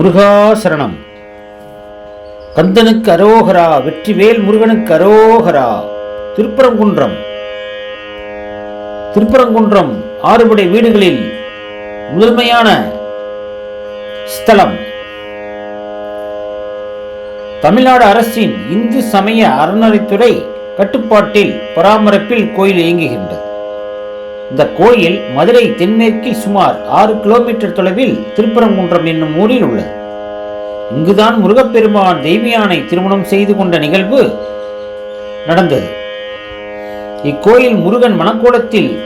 முருகாசரணம். கந்தனுக்கு அரோகரா வெற்றிவேல் முருகனுக்கு அரோகரா. திருப்பரங்குன்றம். திருப்பரங்குன்றம் ஆறுபடை வீடுகளில் முதன்மையான ஸ்தலம். தமிழ்நாடு அரசின் இந்து சமய அறநிலைத்துறை கட்டுப்பாட்டில் பராமரிப்பில் கோயில் இயங்குகின்றது. இந்த கோயில் மதுரை தென்மேற்கில் சுமார் ஆறு கிலோமீட்டர் தொலைவில் திருப்பரங்குன்றம் என்னும் ஊரில் உள்ளது. இங்குதான் முருகப்பெருமான் தெய்வியானை திருமணம் செய்து கொண்ட நிகழ்வு நடந்தது. இக்கோயில் முருகன் மணக்கோலத்தில்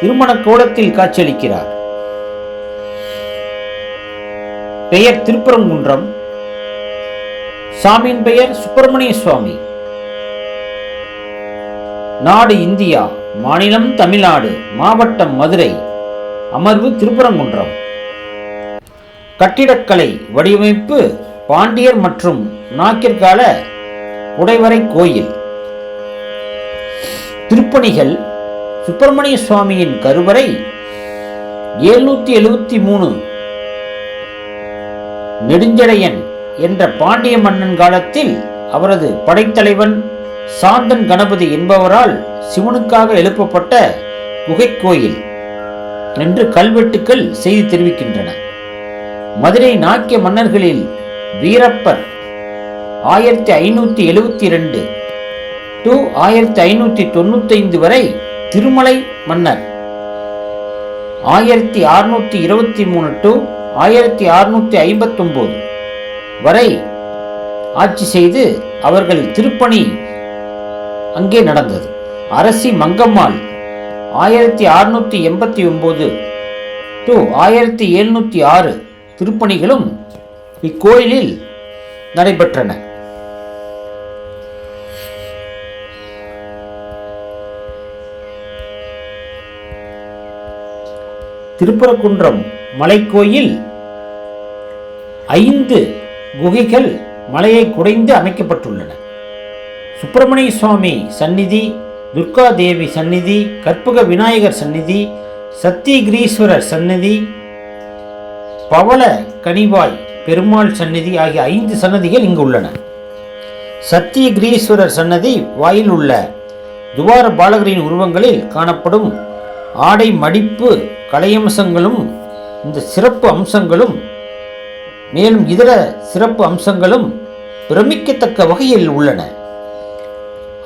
திருமண கோலத்தில் காட்சியளிக்கிறார். பெயர் திருப்பரங்குன்றம். சாமியின் பெயர் சுப்பிரமணிய சுவாமி. நாடு இந்தியா. மாநிலம் தமிழ்நாடு மாவட்டம் மதுரை. அமர்வு திருப்பரங்குன்றம். கட்டிடக்கலை வடிவமைப்பு பாண்டியர் மற்றும் நாக்கிற்கால உடைவரை கோயில். திருப்பணிகள் சுப்பிரமணிய சுவாமியின் கருவறை எழுநூத்தி எழுபத்தி மூணு. நெடுஞ்சடையன் என்ற பாண்டிய மன்னன் காலத்தில் அவரது படைத்தலைவன் சாந்தன் கணபதி என்பவரால் சிவனுக்காக எழுப்பப்பட்ட குகைக்கோயில் என்று கல்வெட்டுக்கள் செய்தி தெரிவிக்கின்றன. மதுரை நாக்கிய மன்னர்களில் வீரப்பர் ஆயிரத்தி ஐநூத்தி எழுவத்தி ரெண்டு டு ஆயிரத்தி ஐநூத்தி தொண்ணூத்தைந்து வரை திருமலை மன்னர். ஆயிரத்தி அறுநூத்தி இருபத்தி மூணு டு ஆயிரத்தி அறுநூத்தி ஐம்பத்தொம்போது வரை ஆட்சி செய்து அவர்கள் திருப்பணி அங்கே நடந்தது. அரசி மங்கம்மாள் ஆயிரத்தி அறுநூத்தி எண்பத்தி ஒன்பது டு ஆயிரத்தி எழுநூத்தி ஆறு திருப்பணிகளும் இக்கோயிலில் நடைபெற்றன. திருப்பரங்குன்றம் மலைக்கோயில் ஐந்து குகைகள் மலையை குடைந்து அமைக்கப்பட்டுள்ளன. சுப்பிரமணிய சுவாமி சந்நிதி துர்கா தேவி சந்நிதி கற்பக விநாயகர் சந்நிதி சத்தியகிரீஸ்வரர் சந்நிதி பவள கனிவாய் பெருமாள் சந்நிதி ஆகிய ஐந்து சன்னதிகள் இங்கு உள்ளன. சத்தியகிரீஸ்வரர் சன்னதி வாயில் உள்ள துவார பாலகரின் உருவங்களில் காணப்படும் ஆடை மடிப்பு கலையம்சங்களும் இந்த சிறப்பு அம்சங்களும் மேலும் இதர சிறப்பு அம்சங்களும் பிரமிக்கத்தக்க வகையில் உள்ளன.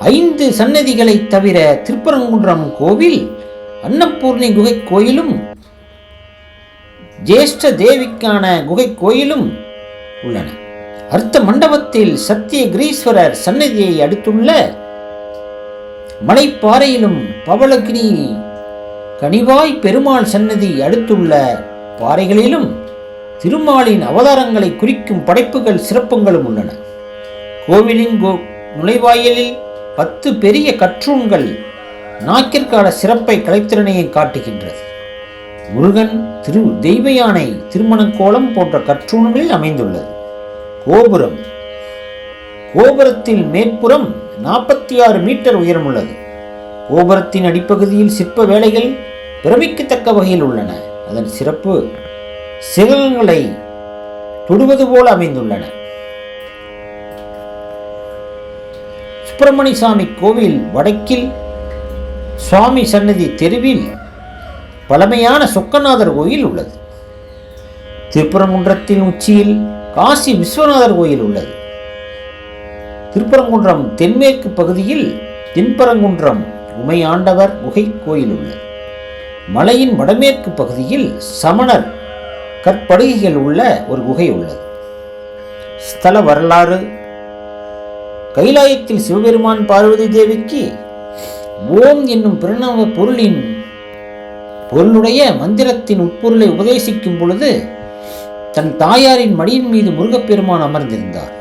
ஐந்து சன்னதிகளை தவிர திருப்பரங்குன்றம் கோவில் அன்னபூர்ணி குகை கோயிலும் ஜேஷ்ட தேவிக்கான குகை கோயிலும் உள்ளன. அர்த்த மண்டபத்தில் சத்தியகிரீஸ்வரர் சன்னதியை அடுத்துள்ள மலைப்பாறையிலும் பவளகிரி கனிவாய் பெருமாள் சன்னதி அடுத்துள்ள பாறைகளிலும் திருமாலின் அவதாரங்களை குறிக்கும் படைப்புகள் சிறப்பங்களும் உள்ளன. கோவிலின் கோ நுழைவாயிலில் பத்து பெரிய கற்றூன்கள் நாக்கிற்கான சிறப்பை கலைத்திறனையை காட்டுகின்றது. முருகன் திரு தெய்வ யானை திருமணக்கோலம் போன்ற கற்றூன்களில் அமைந்துள்ளது. கோபுரம். கோபுரத்தில் மேற்புறம் நாற்பத்தி ஆறு மீட்டர் உயரமுள்ளது. கோபுரத்தின் அடிப்பகுதியில் சிற்ப வேலைகள் பிரமிக்கத்தக்க வகையில் உள்ளன. அதன் சிறப்பு சிகலங்களை தொடுவது போல அமைந்துள்ளன. சுப்பிரமணிசாமி கோவில் வடக்கில் சுவாமி சன்னதி தெருவில் பழமையான சொக்கநாதர் கோயில் உள்ளது. திருப்பரங்குன்றத்தின் உச்சியில் காசி விஸ்வநாதர் கோயில் உள்ளது. திருப்பரங்குன்றம் தென்மேற்கு பகுதியில் தென்பரங்குன்றம் உமையாண்டவர் குகை கோயில் உள்ளது. மலையின் வடமேற்கு பகுதியில் சமணர் கற்படுகைகள் உள்ள ஒரு குகை உள்ளது. ஸ்தல வரலாறு கைலாயத்தில் சிவபெருமான் பார்வதி தேவிக்கு ஓம் என்னும் பிரணவ பொருளின் பொருளுடைய மந்திரத்தின் உட்பொருளை உபதேசிக்கும் பொழுது தன் தாயாரின் மடியின் மீது முருகப்பெருமான் அமர்ந்திருந்தார்.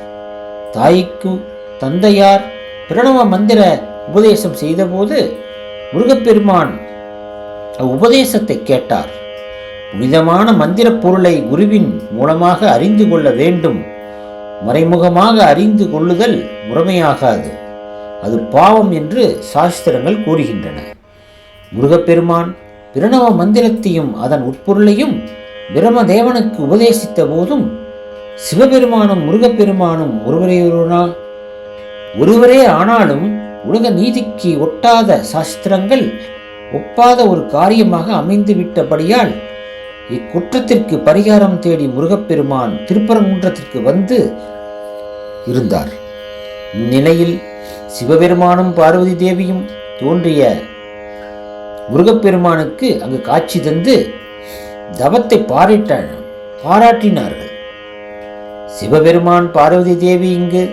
தாய்க்கு தந்தையார் பிரணவ மந்திர உபதேசம் செய்தபோது முருகப்பெருமான் அவ்வுபதேசத்தை கேட்டார். புனிதமான மந்திர பொருளை குருவின் மூலமாக அறிந்து கொள்ள வேண்டும். மறைமுகமாக அறிந்து கொள்ளுதல் முறைமையாகாது. அது பாவம் என்று சாஸ்திரங்கள் கூறுகின்றன. முருகப்பெருமான் பிரணவ மந்திரத்தையும் அதன் உட்பொருளையும் பிரமதேவனுக்கு உபதேசித்த போதும் சிவபெருமானும் முருகப்பெருமானும் ஒருவரே ஒருவனா ஒருவரே ஆனாலும் உலக நீதிக்கு ஒட்டாத சாஸ்திரங்கள் ஒப்பாத ஒரு காரியமாக அமைந்து விட்டபடியால் இக்குற்றத்திற்கு பரிகாரம் தேடி முருகப்பெருமான் திருப்பரங்குன்றத்திற்கு வந்து இருந்தார். இந்நிலையில் சிவபெருமானும் பார்வதி தேவியும் தோன்றிய முருகப்பெருமானுக்கு அங்கு காட்சி தந்து தவத்தை பாரிட்ட பாராட்டினார்கள். சிவபெருமான் பார்வதி தேவி இங்கு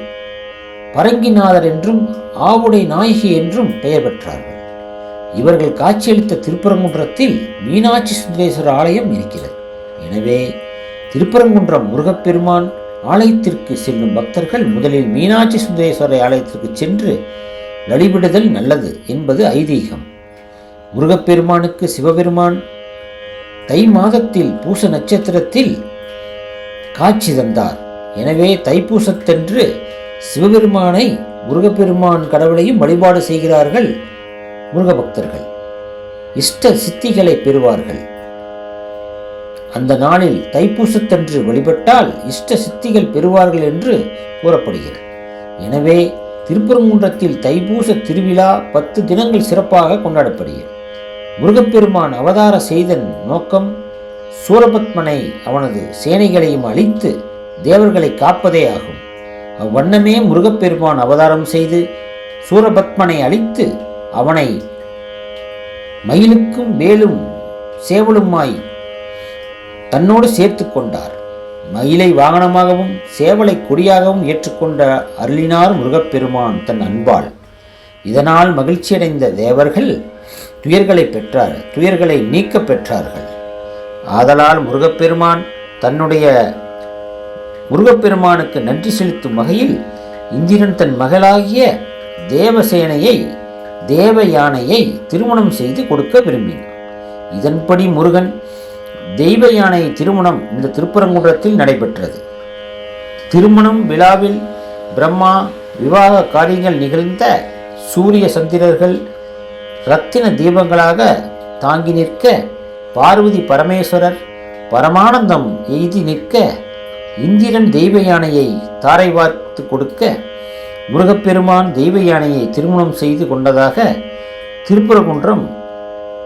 பரங்கிநாதர் என்றும் ஆவுடை நாயகி என்றும் பெயர் பெற்றார்கள். இவர்கள் காட்சியளித்த திருப்பரங்குன்றத்தில் மீனாட்சி சுந்தரேஸ்வரர் ஆலயம் இருக்கிறது. எனவே திருப்பரங்குன்றம் முருகப்பெருமான் ஆலயத்திற்கு செல்லும் பக்தர்கள் முதலில் மீனாட்சி சுந்தரேஸ்வரர் ஆலயத்திற்கு சென்று வழிபடுதல் நல்லது என்பது ஐதீகம். முருகப்பெருமானுக்கு சிவபெருமான் தை மாதத்தில் பூச நட்சத்திரத்தில் காட்சி தந்தார். எனவே தைப்பூசத்தன்று சிவபெருமானை முருகப்பெருமான் கடவுளையும் வழிபாடு செய்கிறார்கள். முருகபக்தர்கள். இஷ்ட சித்திகளை பெறுவார்கள். அந்த நாளில் தைப்பூசத்தன்று வழிபட்டால் இஷ்ட சித்திகள் பெறுவார்கள் என்று கூறப்படுகிறது. எனவே திருப்பரங்குன்றத்தில் தைப்பூச திருவிழா பத்து தினங்கள் சிறப்பாக கொண்டாடப்படுகிறது. முருகப்பெருமான் அவதார செய்தன் நோக்கம் சூரபத்மனை அவனது சேனைகளையும் அழித்து தேவர்களை காப்பதே ஆகும். அவ்வண்ணமே முருகப்பெருமான் அவதாரம் செய்து சூரபத்மனை அழித்து அவனை மயிலுக்கும் வேலும் சேவலுமாய் தன்னோடு சேர்த்து கொண்டார் மயிலை வாகனமாகவும் சேவலை கொடியாகவும் ஏற்றுக்கொண்ட அருளினார் முருகப்பெருமான் தன் அன்பாள் இதனால் மகிழ்ச்சியடைந்த தேவர்கள் துயர்களை பெற்றார் துயர்களை நீக்க பெற்றார்கள். ஆதலால் முருகப்பெருமான் தன்னுடைய முருகப்பெருமானுக்கு நன்றி செலுத்தும் வகையில் இந்திரன் தன் மகளாகிய தேவசேனையை தேவ யானையை திருமணம் செய்து கொடுக்க விரும்பினார் இதன்படி முருகன் தெய்வ யானை திருமணம் இந்த திருப்பரங்குன்றத்தில் நடைபெற்றது. திருமணம் விழாவில் பிரம்மா விவாக காரியங்கள் நிகழ்ந்த சூரிய சந்திரர்கள் ரத்தின தீபங்களாக தாங்கி நிற்க பார்வதி பரமேஸ்வரர் பரமானந்தம் எய்தி நிற்க இந்திரன் தெய்வ யானையை தாரை வார்த்து கொடுக்க முருகப்பெருமான் தெய்வ யானையை திருமணம் செய்து கொண்டதாக திருப்புரகுன்றம்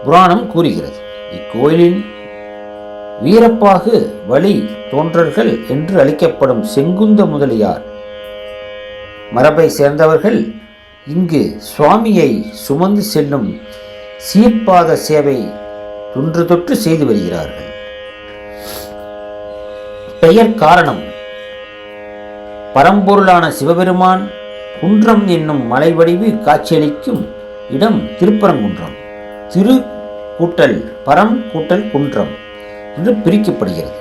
புராணம் கூறுகிறது. இக்கோயிலின் வீரப்பாகு வழி தோன்றர்கள் என்று அழைக்கப்படும் செங்குந்த முதலியார் மரபை சேர்ந்தவர்கள் இங்கு சுவாமியை சுமந்து செல்லும் சீர்பாத சேவை தொன்று தொற்று செய்து வருகிறார்கள். பெயர் காரணம் பரம்பொருளான சிவபெருமான் குன்றம் என்னும் மலை வடிவு காட்சியளிக்கும் இடம் திருப்பரங்குன்றம். திரு கூட்டல் பரம் கூட்டல் குன்றம் என்று பிரிக்கப்படுகிறது.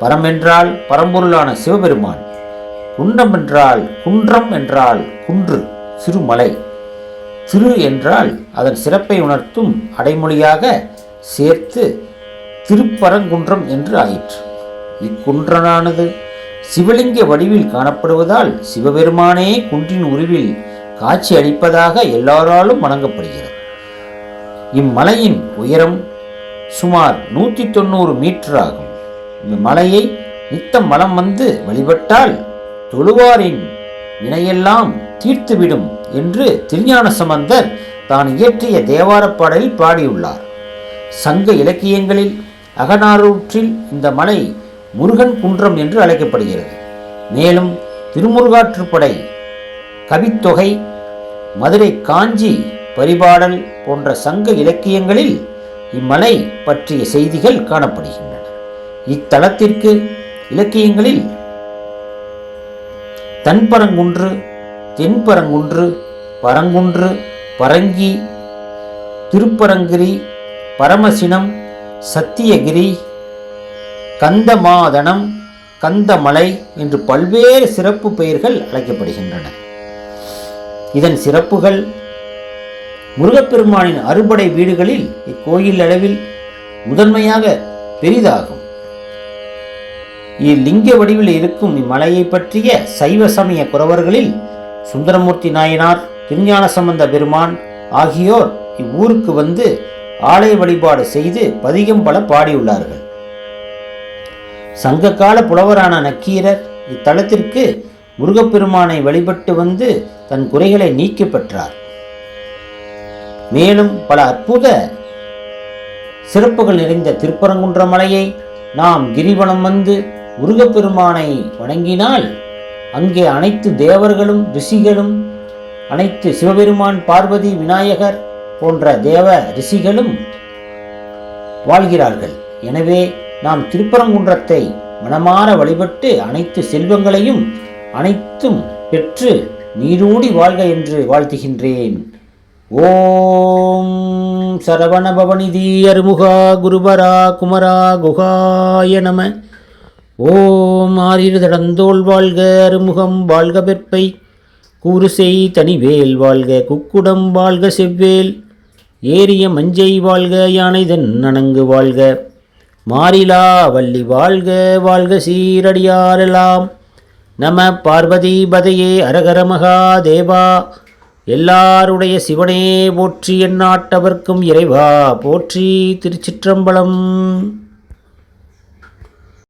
பரம் என்றால் பரம்பொருளான சிவபெருமான். குன்றம் என்றால் குன்றம் என்றால் குன்று சிறுமலை. திரு என்றால் அதன் சிறப்பை உணர்த்தும் அடைமொழியாக சேர்த்து திருப்பரங்குன்றம் என்று ஆயிற்று. இக்குன்றனானது சிவலிங்க வடிவில் காணப்படுவதால் சிவபெருமானே குன்றின் உருவில் காட்சி அளிப்பதாக எல்லாராலும் வணங்கப்படுகிறது. இம்மலையின் உயரம் சுமார் நூற்றி தொண்ணூறு மீட்டர் ஆகும். இம்மலையை மலையை நித்தம் மலம் வந்து வழிபட்டால் தொழுவாரின் வினையெல்லாம் தீர்த்துவிடும் என்று திருஞான சம்பந்தர் தான் இயற்றிய தேவாரப் பாடலில் பாடியுள்ளார். சங்க இலக்கியங்களில் அகநானூற்றில் இந்த மலை முருகன் குன்றம் என்று அழைக்கப்படுகிறது. மேலும் திருமுருகாற்றுப்படை கவித்தொகை மதுரை காஞ்சி பரிபாடல் போன்ற சங்க இலக்கியங்களில் இம்மலை பற்றிய செய்திகள் காணப்படுகின்றன. இத்தலத்திற்கு இலக்கியங்களில் தன்பரங்குன்று தென்பரங்குன்று பரங்குன்று பரங்கி திருப்பரங்கிரி பரமசினம் சத்தியகிரி கந்தமாதனம் கந்தமலை என்று பல்வேறு சிறப்பு பெயர்கள் அழைக்கப்படுகின்றன. இதன் சிறப்புகள் முருகப்பெருமானின் அறுபடை வீடுகளில் இக்கோயில் அளவில் முதன்மையாக பெரிதாகும். இலிங்க வடிவில் இருக்கும் இம்மலையை பற்றிய சைவ சமய குறவர்களில் சுந்தரமூர்த்தி நாயனார் திருஞான சம்பந்த பெருமான் ஆகியோர் இவ்வூருக்கு வந்து ஆலய வழிபாடு செய்து பதிகம் பல பாடியுள்ளார்கள். சங்ககால புலவரான நக்கீரர் இத்தலத்திற்கு முருகப்பெருமானை வழிபட்டு வந்து தன் குறைகளை நீக்கி பெற்றார். மேலும் பல அற்புத சிறப்புகள் நிறைந்த திருப்பரங்குன்ற மலையை நாம் கிரிவலம் வந்து முருகப்பெருமானை வணங்கினால் அங்கே அனைத்து தேவர்களும் ரிஷிகளும் அனைத்து சிவபெருமான் பார்வதி விநாயகர் போன்ற தேவ ரிஷிகளும் வாழ்கிறார்கள். எனவே நாம் திருப்பரங்குன்றத்தை மனமாற வழிபட்டு அனைத்து செல்வங்களையும் அனைத்தும் பெற்று நீரூடி வாழ்க என்று வாழ்த்துகின்றேன். ஓம் சரவணபவனிதி அருமுகா குருபரா குமரா குகாய நம. ஓம் ஆறிரு தடந்தோள் வாழ்க அருமுகம் வாழ்க பெற்பை. கூறுசெய் தனிவேல் வாழ்க குக்குடம் வாழ்க செவ்வேல். ஏரிய மஞ்சை வாழ்க யானைதன் நனங்கு வாழ்க. மாறிலா வள்ளி வாழ்க வாழ்க சீரடியாரெல்லாம் நம பார்வதி பதையே அரகர மகாதேவா. எல்லாருடைய சிவனே போற்றி எண்ணாட்டவர்க்கும் இறைவா போற்றி திருச்சிற்றம்பலம்.